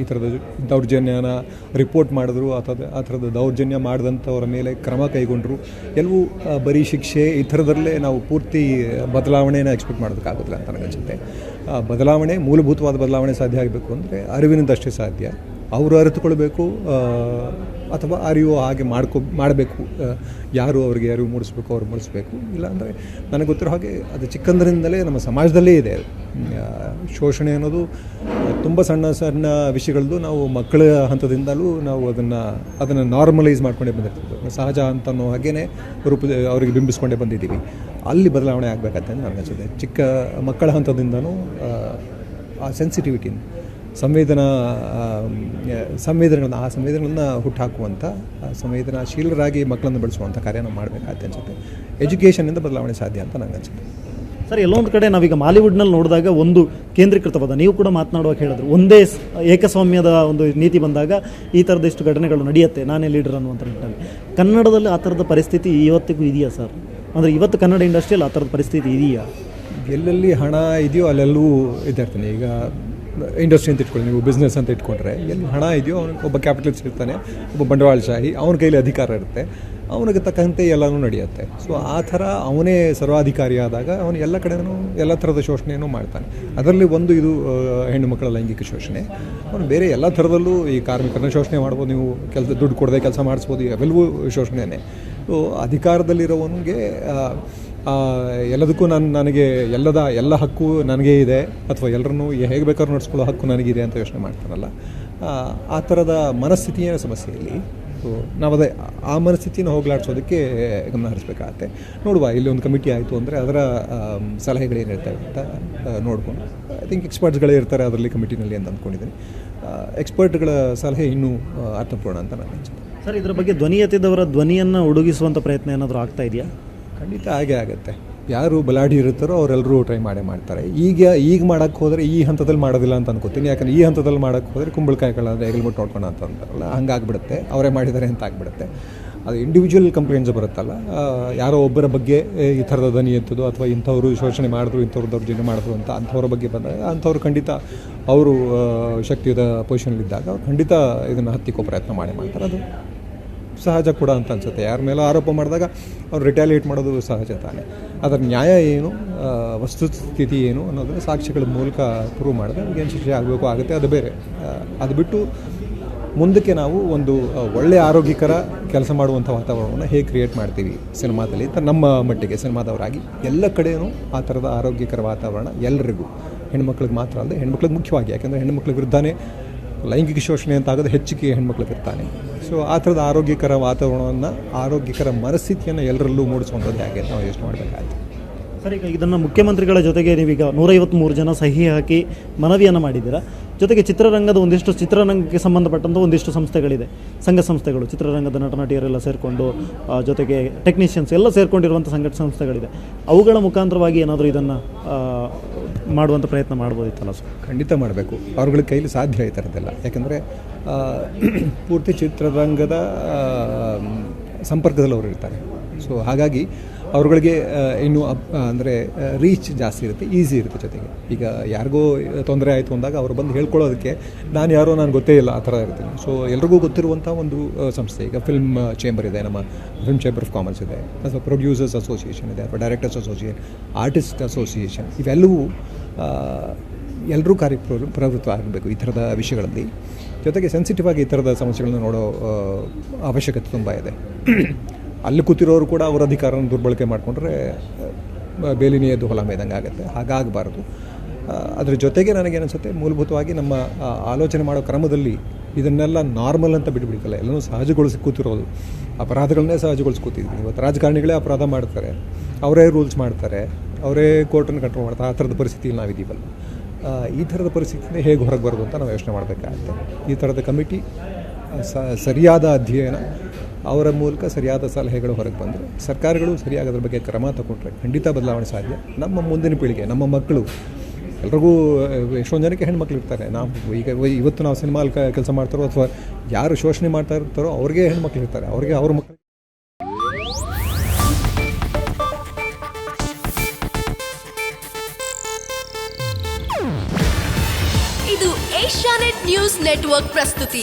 ಈ ಥರದ ದೌರ್ಜನ್ಯನ ರಿಪೋರ್ಟ್ ಮಾಡಿದ್ರು ಅಥವಾ ಆ ಥರದ ದೌರ್ಜನ್ಯ ಮಾಡಿದಂಥವ್ರ ಮೇಲೆ ಕ್ರಮ ಕೈಗೊಂಡ್ರು. ಎಲ್ಲವೂ ಬರೀ ಶಿಕ್ಷೆ ಈ ಥರದಲ್ಲೇ ನಾವು ಪೂರ್ತಿ ಬದಲಾವಣೆನ ಎಕ್ಸ್ಪೆಕ್ಟ್ ಮಾಡೋದಕ್ಕಾಗೋದಿಲ್ಲ ಅಂತ ನನಗನ್ಸುತ್ತೆ ಬದಲಾವಣೆ, ಮೂಲಭೂತವಾದ ಬದಲಾವಣೆ ಸಾಧ್ಯ ಆಗಬೇಕು ಅಂದರೆ ಅರಿವಿನಿಂದಷ್ಟೇ ಸಾಧ್ಯ. ಅವರು ಅರಿತುಕೊಳ್ಬೇಕು ಅಥವಾ ಅರಿವು ಹಾಗೆ ಮಾಡ್ಕೊ, ಮಾಡಬೇಕು. ಯಾರು ಅವರಿಗೆ ಅರಿವು ಮೂಡಿಸ್ಬೇಕು, ಅವ್ರು ಮೂಡಿಸ್ಬೇಕು. ಇಲ್ಲಾಂದರೆ ನನಗೆ ಗೊತ್ತಿರೋ ಹಾಗೆ ಅದು ಚಿಕ್ಕಂದರಿಂದಲೇ ನಮ್ಮ ಸಮಾಜದಲ್ಲೇ ಇದೆ. ಶೋಷಣೆ ಅನ್ನೋದು ತುಂಬ ಸಣ್ಣ ಸಣ್ಣ ವಿಷಯಗಳದ್ದು ನಾವು ಮಕ್ಕಳ ಹಂತದಿಂದಲೂ ನಾವು ಅದನ್ನು ಅದನ್ನು ನಾರ್ಮಲೈಸ್ ಮಾಡ್ಕೊಂಡೇ ಬಂದಿರ್ತೀವಿ ಸಹಜ ಅಂತ ಅನ್ನೋ ಹಾಗೇ ರೂಪ, ಅವರಿಗೆ ಬಿಂಬಿಸ್ಕೊಂಡೇ ಬಂದಿದ್ದೀವಿ. ಅಲ್ಲಿ ಬದಲಾವಣೆ ಆಗಬೇಕಂತ ನನಗನ್ಸುತ್ತೆ. ಚಿಕ್ಕ ಮಕ್ಕಳ ಹಂತದಿಂದನೂ, ಆ ಸೆನ್ಸಿಟಿವಿಟಿನ ಸಂವೇದನಾ ಸಂವೇದನೆಗಳನ್ನ ಆ ಸಂವೇದನೆಗಳನ್ನ ಹುಟ್ಟುಹಾಕುವಂಥ ಸಂವೇದನಾಶೀಲರಾಗಿ ಮಕ್ಕಳನ್ನು ಬೆಳೆಸುವಂಥ ಕಾರ್ಯ ನಾವು ಮಾಡಬೇಕಾಗತ್ತೆ ಅನ್ಸುತ್ತೆ. ಎಜುಕೇಷನಿಂದ ಬದಲಾವಣೆ ಸಾಧ್ಯ ಅಂತ ನನಗೆ ಅನ್ಸುತ್ತೆ. ಸರ್ ಎಲ್ಲೊಂದು ಕಡೆ ನಾವೀಗ ಮಾಲಿವುಡ್ನಲ್ಲಿ ನೋಡಿದಾಗ ಒಂದು ಕೇಂದ್ರೀಕೃತವಾದ ನೀವು ಕೂಡ ಮಾತನಾಡುವಾಗ ಹೇಳಿದ್ರು ಒಂದೇ ಏಕಸ್ವಾಮ್ಯದ ಒಂದು ನೀತಿ ಬಂದಾಗ ಈ ಥರದಿಷ್ಟು ಘಟನೆಗಳು ನಡೆಯುತ್ತೆ ನಾನೇ ಲೀಡರ್ ಅನ್ನುವಂಥ ನಿಟ್ಟಿನಲ್ಲಿ. ಕನ್ನಡದಲ್ಲಿ ಆ ಥರದ ಪರಿಸ್ಥಿತಿ ಇವತ್ತಿಗೂ ಇದೆಯಾ ಸರ್? ಅಂದರೆ ಇವತ್ತು ಕನ್ನಡ ಇಂಡಸ್ಟ್ರಿಯಲ್ಲಿ ಆ ಥರದ ಪರಿಸ್ಥಿತಿ ಇದೆಯಾ? ಎಲ್ಲೆಲ್ಲಿ ಹಣ ಇದೆಯೋ ಅಲ್ಲೆಲ್ಲೂ ಇದ್ದೇ ಇರ್ತಾನೆ. ಈಗ ಇಂಡಸ್ಟ್ರಿ ಅಂತ ಇಟ್ಕೊಳ್ಳಿ, ನೀವು ಬಿಸ್ನೆಸ್ ಅಂತ ಇಟ್ಕೊಂಡ್ರೆ, ಎಲ್ಲಿ ಹಣ ಇದೆಯೋ ಅವನಿಗೆ ಒಬ್ಬ ಕ್ಯಾಪಿಟಲಿಸ್ಟ್ ಇರ್ತಾನೆ, ಒಬ್ಬ ಬಂಡವಾಳಶಾಹಿ ಅವನ ಕೈಲಿ ಅಧಿಕಾರ ಇರುತ್ತೆ, ಅವನಿಗೆ ತಕ್ಕಂತೆ ಎಲ್ಲನೂ ನಡೆಯುತ್ತೆ. ಸೊ ಆ ಥರ ಅವನೇ ಸರ್ವಾಧಿಕಾರಿ ಆದಾಗ ಅವನು ಎಲ್ಲ ಕಡೆನೂ, ಎಲ್ಲ ಥರದ ಶೋಷಣೆಯನ್ನು ಮಾಡ್ತಾನೆ. ಅದರಲ್ಲಿ ಒಂದು ಇದು ಹೆಣ್ಣು ಮಕ್ಕಳ ಲೈಂಗಿಕ ಶೋಷಣೆ. ಅವನು ಬೇರೆ ಎಲ್ಲ ಥರದಲ್ಲೂ ಈ ಕಾರ್ಮಿಕರನ್ನ ಶೋಷಣೆ ಮಾಡ್ಬೋದು, ನೀವು ಕೆಲಸ, ದುಡ್ಡು ಕೊಡದೆ ಕೆಲಸ ಮಾಡಿಸ್ಬೋದು ಎಲ್ಲವೂ ಶೋಷಣೆನೇ. ಸೊ ಅಧಿಕಾರದಲ್ಲಿರೋವನಿಗೆ ಎಲ್ಲದಕ್ಕೂ ನಾನು ನನಗೆ ಎಲ್ಲದ ಎಲ್ಲ ಹಕ್ಕು ನನಗೇ ಇದೆ. ಅಥವಾ ಎಲ್ಲರನ್ನೂ ಹೇಗೆ ಬೇಕಾದ್ರೂ ನಡೆಸ್ಕೊಳ್ಳೋ ಹಕ್ಕು ನನಗಿದೆ ಅಂತ ಯೋಚನೆ ಮಾಡ್ತಾರಲ್ಲ ಆ, ಥರದ ಮನಸ್ಥಿತಿಯ ಸಮಸ್ಯೆ ಇಲ್ಲಿ ನಾವು ಅದೇ ಆ ಮನಸ್ಥಿತಿನ ಹೋಗ್ಲಾಡ್ಸೋದಕ್ಕೆ ಗಮನ ಹರಿಸ್ಬೇಕಾಗತ್ತೆ. ನೋಡುವ ಇಲ್ಲಿ ಒಂದು ಕಮಿಟಿ ಆಯಿತು ಅಂದರೆ ಅದರ ಸಲಹೆಗಳೇನಿರ್ತವೆ ಅಂತ ನೋಡ್ಕೊಂಡು. ಐ ಥಿಂಕ್ ಎಕ್ಸ್ಪರ್ಟ್ಸ್ಗಳೇ ಇರ್ತಾರೆ ಅದರಲ್ಲಿ ಕಮಿಟಿನಲ್ಲಿ ಅಂತ ಅಂದ್ಕೊಂಡಿದ್ದೀನಿ. ಎಕ್ಸ್ಪರ್ಟ್ಗಳ ಸಲಹೆ ಇನ್ನೂ ಅರ್ಥಪೂರ್ಣ ಅಂತ ನಾನು ಅನ್ಸುತ್ತೆ. ಸರ್ ಇದರ ಬಗ್ಗೆ ಧ್ವನಿ ಧ್ವನಿಯನ್ನು ಹುಡುಗಿಸುವಂಥ ಪ್ರಯತ್ನ ಏನಾದರೂ ಆಗ್ತಾ ಇದೆಯಾ? ಖಂಡಿತ ಹಾಗೆ ಆಗುತ್ತೆ. ಯಾರು ಬಲಾಢ್ಯ ಇರುತ್ತಾರೋ ಅವರೆಲ್ಲರೂ ಟ್ರೈ ಮಾಡೇ ಮಾಡ್ತಾರೆ. ಈಗ ಈಗ ಮಾಡೋಕ್ಕೆ ಹೋದರೆ ಈ ಹಂತದಲ್ಲಿ ಮಾಡೋದಿಲ್ಲ ಅಂತ ಅನ್ಕೋತೀನಿ. ಯಾಕಂದ್ರೆ ಈ ಹಂತದಲ್ಲಿ ಮಾಡೋಕ್ಕೆ ಹೋದರೆ ಕುಂಬಳಕಾಯಿಗಳಾದರೆ ಹೆಗಲ್ಬಿಟ್ಟು ನೋಡ್ಕೊಂಡು ಅಂತ ಅಂತಾರಲ್ಲ, ಹಂಗಾಗ್ಬಿಡುತ್ತೆ. ಅವರೇ ಮಾಡಿದ್ದಾರೆ ಅಂತ ಆಗ್ಬಿಡುತ್ತೆ. ಅದು ಇಂಡಿವಿಜುವಲ್ ಕಂಪ್ಲೇಂಟ್ಸ್ ಬರುತ್ತಲ್ಲ. ಯಾರೋ ಒಬ್ಬರ ಬಗ್ಗೆ ಈ ಥರದ ದನಿ ಎತ್ತದು ಅಥವಾ ಇಂಥವ್ರು ಶೋಷಣೆ ಮಾಡಿದ್ರು, ಇಂಥವ್ರು ದೌರ್ಜನ್ಯ ಮಾಡಿದ್ರು ಅಂತ ಅಂಥವ್ರ ಬಗ್ಗೆ ಬಂದಾಗ ಅಂಥವ್ರು ಖಂಡಿತ ಅವರು ಶಕ್ತಿಯುತ ಪೊಸಿಷನಲ್ಲಿದ್ದಾಗ ಅವ್ರು ಖಂಡಿತ ಇದನ್ನು ಹತ್ತಿಕ್ಕೋ ಪ್ರಯತ್ನ ಮಾಡೇ ಮಾಡ್ತಾರೆ. ಅದು ಸಹಜ ಕೂಡ ಅಂತ ಅನ್ಸುತ್ತೆ. ಯಾರ ಮೇಲೋ ಆರೋಪ ಮಾಡಿದಾಗ ಅವ್ರು ರಿಟ್ಯಾಲಿಯೇಟ್ ಮಾಡೋದು ಸಹಜ ತಾನೆ. ಅದರ ನ್ಯಾಯ ಏನು ವಸ್ತುಸ್ಥಿತಿ ಏನು ಅನ್ನೋದನ್ನ ಸಾಕ್ಷಿಗಳ ಮೂಲಕ ಪ್ರೂವ್ ಮಾಡಿದ್ರೆ ಏನು ಶಿಕ್ಷೆ ಆಗಬೇಕು ಆಗುತ್ತೆ, ಅದು ಬೇರೆ. ಅದು ಬಿಟ್ಟು ಮುಂದಕ್ಕೆ ನಾವು ಒಂದು ಒಳ್ಳೆಯ ಆರೋಗ್ಯಕರ ಕೆಲಸ ಮಾಡುವಂಥ ವಾತಾವರಣವನ್ನು ಹೇಗೆ ಕ್ರಿಯೇಟ್ ಮಾಡ್ತೀವಿ ಸಿನಿಮಾದಲ್ಲಿ. ಅಂತ ನಮ್ಮ ಮಟ್ಟಿಗೆ ಸಿನಿಮಾದವರಾಗಿ ಎಲ್ಲ ಕಡೆಯೂ ಆ ಥರದ ಆರೋಗ್ಯಕರ ವಾತಾವರಣ ಎಲ್ಲರಿಗೂ. ಹೆಣ್ಮಕ್ಳಿಗೆ ಮಾತ್ರ ಅಲ್ಲದೆ ಹೆಣ್ಮಕ್ಳಿಗೆ ಮುಖ್ಯವಾಗಿ, ಯಾಕೆಂದರೆ ಹೆಣ್ಮಕ್ಳ ವಿರುದ್ಧನೇ ಲೈಂಗಿಕ ಶೋಷಣೆ ಅಂತ ಆಗೋದು ಹೆಚ್ಚಿಗೆ ಹೆಣ್ಮಕ್ಳು ಇರ್ತಾನೆ ಸೊ ಆ ಥರದ ಆರೋಗ್ಯಕರ ವಾತಾವರಣವನ್ನು ಆರೋಗ್ಯಕರ ಮನಸ್ಥಿತಿಯನ್ನು ಎಲ್ಲರಲ್ಲೂ ಮೂಡಿಸುವಂಥದ್ದು ಹೇಗೆ ನಾವು ಯೋಚನೆ ಮಾಡಬೇಕಾಯ್ತು. ಸರ್, ಈಗ ಇದನ್ನು ಮುಖ್ಯಮಂತ್ರಿಗಳ ಜೊತೆಗೆ ನೀವೀಗ ನೂರೈವತ್ತ್ಮೂರು ಜನ ಸಹಿ ಹಾಕಿ ಮನವಿಯನ್ನು ಮಾಡಿದ್ದೀರಾ? ಜೊತೆಗೆ ಚಿತ್ರರಂಗದ ಒಂದಿಷ್ಟು ಚಿತ್ರರಂಗಕ್ಕೆ ಸಂಬಂಧಪಟ್ಟಂಥ ಒಂದಿಷ್ಟು ಸಂಸ್ಥೆಗಳಿದೆ. ಸಂಘ ಸಂಸ್ಥೆಗಳು, ಚಿತ್ರರಂಗದ ನಟ ನಟಿಯರೆಲ್ಲ ಸೇರಿಕೊಂಡು ಜೊತೆಗೆ ಟೆಕ್ನಿಷಿಯನ್ಸ್ ಎಲ್ಲ ಸೇರಿಕೊಂಡಿರುವಂಥ ಸಂಘಟ ಸಂಸ್ಥೆಗಳಿದೆ. ಅವುಗಳ ಮುಖಾಂತರವಾಗಿ ಏನಾದರೂ ಇದನ್ನು ಮಾಡುವಂಥ ಪ್ರಯತ್ನ ಮಾಡ್ಬೋದಿತ್ತಲ್ಲ ಸರ್? ಖಂಡಿತ ಮಾಡಬೇಕು. ಅವ್ರಗಳ ಕೈಲಿ ಸಾಧ್ಯ ಈ ಥರದ್ದೆಲ್ಲ ಯಾಕಂದರೆ ಪೂರ್ತಿ ಚಿತ್ರರಂಗದ ಸಂಪರ್ಕದಲ್ಲಿ ಅವರು ಇರ್ತಾರೆ. ಸೊ ಹಾಗಾಗಿ ಅವ್ರುಗಳಿಗೆ ಇನ್ನು ಅಂದರೆ ರೀಚ್ ಜಾಸ್ತಿ ಇರುತ್ತೆ ಈಸಿ ಇರುತ್ತೆ ಜೊತೆಗೆ. ಈಗ ಯಾರಿಗೋ ತೊಂದರೆ ಆಯಿತು ಅಂದಾಗ ಅವ್ರು ಬಂದು ಹೇಳ್ಕೊಳ್ಳೋದಕ್ಕೆ ನಾನು ಯಾರೋ ನಾನು ಗೊತ್ತೇ ಇಲ್ಲ, ಆ ಥರ ಇರ್ತೀನಿ ಸೊ ಎಲ್ರಿಗೂ ಗೊತ್ತಿರುವಂಥ ಒಂದು ಸಂಸ್ಥೆ. ಈಗ ಫಿಲ್ಮ್ ಚೇಂಬರ್ ಇದೆ, ನಮ್ಮ ಫಿಲ್ಮ್ ಚೇಂಬರ್ ಆಫ್ ಕಾಮರ್ಸ್ ಇದೆ. ಅಥವಾ ಪ್ರೊಡ್ಯೂಸರ್ಸ್ ಅಸೋಸಿಯೇಷನ್ ಇದೆ, ಅಥವಾ ಡೈರೆಕ್ಟರ್ಸ್ ಅಸೋಸಿಯೇಷನ್ ಆರ್ಟಿಸ್ಟ್ ಅಸೋಸಿಯೇಷನ್ ಇವೆಲ್ಲವೂ ಎಲ್ಲರೂ ಕಾರ್ಯ ಪ್ರವೃ- ಪ್ರವೃತ್ತ ಆಗಬೇಕು ಈ ಥರದ ವಿಷಯಗಳಲ್ಲಿ. ಜೊತೆಗೆ ಸೆನ್ಸಿಟಿವ್ ಆಗಿ ಈ ಥರದ ಸಮಸ್ಯೆಗಳನ್ನ ನೋಡೋ ಅವಶ್ಯಕತೆ ತುಂಬ ಇದೆ. ಅಲ್ಲಿ ಕೂತಿರೋರು ಕೂಡ ಅವರ ಅಧಿಕಾರನ ದುರ್ಬಳಕೆ ಮಾಡಿಕೊಂಡ್ರೆ ಬೇಲಿನಿ ಎದ್ದು ಹೊಲ ಮೇದಂಗೆ ಆಗುತ್ತೆ. ಹಾಗಾಗಬಾರ್ದು. ಅದರ ಜೊತೆಗೆ ನನಗೇನಿಸುತ್ತೆ ಮೂಲಭೂತವಾಗಿ ನಮ್ಮ ಆಲೋಚನೆ ಮಾಡೋ ಕ್ರಮದಲ್ಲಿ ಇದನ್ನೆಲ್ಲ ನಾರ್ಮಲ್ ಅಂತ ಬಿಟ್ಬಿಡ್ಕಲ್ಲ, ಎಲ್ಲನೂ ಸಹಜಗೊಳಿಸಿ ಕೂತಿರೋದು. ಅಪರಾಧಗಳನ್ನೇ ಸಹಜಗೊಳಿಸಿ ಕೂತಿದ್ವಿ ಇವತ್ತು ರಾಜಕಾರಣಿಗಳೇ ಅಪರಾಧ ಮಾಡ್ತಾರೆ. ಅವರೇ ರೂಲ್ಸ್ ಮಾಡ್ತಾರೆ. ಅವರೇ ಕೋರ್ಟನ್ನು ಕಂಟ್ರೋಲ್ ಮಾಡ್ತಾರೆ. ಆ ಥರದ ಪರಿಸ್ಥಿತಿಯಲ್ಲಿ ನಾವಿದ್ದೀವಲ್ಲ. ಈ ಥರದ ಪರಿಸ್ಥಿತಿನೇ ಹೇಗೆ ಹೊರಗೆ ಬರೋದು ಅಂತ ನಾವು ಯೋಚನೆ ಮಾಡಬೇಕಾಗುತ್ತೆ. ಈ ಥರದ ಕಮಿಟಿ ಸರಿಯಾದ ಅಧ್ಯಯನ, ಅವರ ಮೂಲಕ ಸರಿಯಾದ ಸಲಹೆಗಳು ಹೊರಗೆ ಬಂದರೆ. ಸರ್ಕಾರಗಳು ಸರಿಯಾಗಿ ಅದರ ಬಗ್ಗೆ ಕ್ರಮ ತಗೊಂಡ್ರೆ ಖಂಡಿತ ಬದಲಾವಣೆ ಸಾಧ್ಯ. ನಮ್ಮ ಮುಂದಿನ ಪೀಳಿಗೆ, ನಮ್ಮ ಮಕ್ಕಳು, ಎಲ್ರಿಗೂ ಎಷ್ಟೊಂದು ಜನಕ್ಕೆ ಹೆಣ್ಮಕ್ಳು ಇರ್ತಾರೆ. ನಾವು ಈಗ ಇವತ್ತು ನಾವು ಸಿನಿಮಾ ಕೆಲಸ ಮಾಡ್ತಾರೋ ಅಥವಾ ಯಾರು ಶೋಷಣೆ ಮಾಡ್ತಾ ಇರ್ತಾರೋ ಅವ್ರಿಗೆ ಹೆಣ್ಮಕ್ಳು ಇರ್ತಾರೆ. ಅವ್ರಿಗೆ ಅವ್ರ ಮಕ್ಕಳು ಇದು ಏಷ್ಯಾ ಏಷ್ಯಾನೆಟ್ ನ್ಯೂಸ್ ನೆಟ್ವರ್ಕ್ ಪ್ರಸ್ತುತಿ.